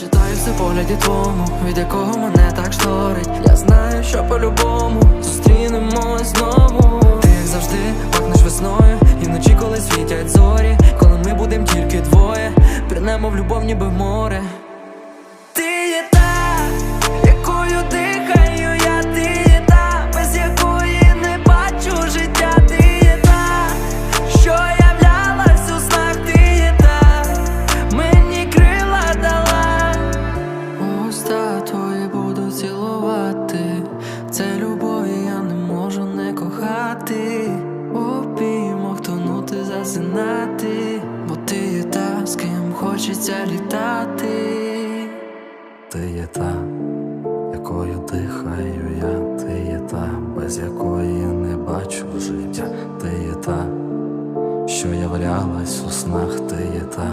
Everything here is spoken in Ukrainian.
Читаю все погляді твому, від якого мене так шторить. Я знаю, що по-любому зустрінемось знову. Ти як завжди пахнеш весною, і вночі, коли світять зорі, коли ми будем тільки двоє, принемо в любов, ніби море. Уста твої буду цілувати, це любов, я не можу не кохати. Піймах тонути, засинати, бо ти є та, з ким хочеться літати. Ти є та, якою дихаю я, ти є та, без якої не бачу життя, ти є та, що являлась у снах, ти є та,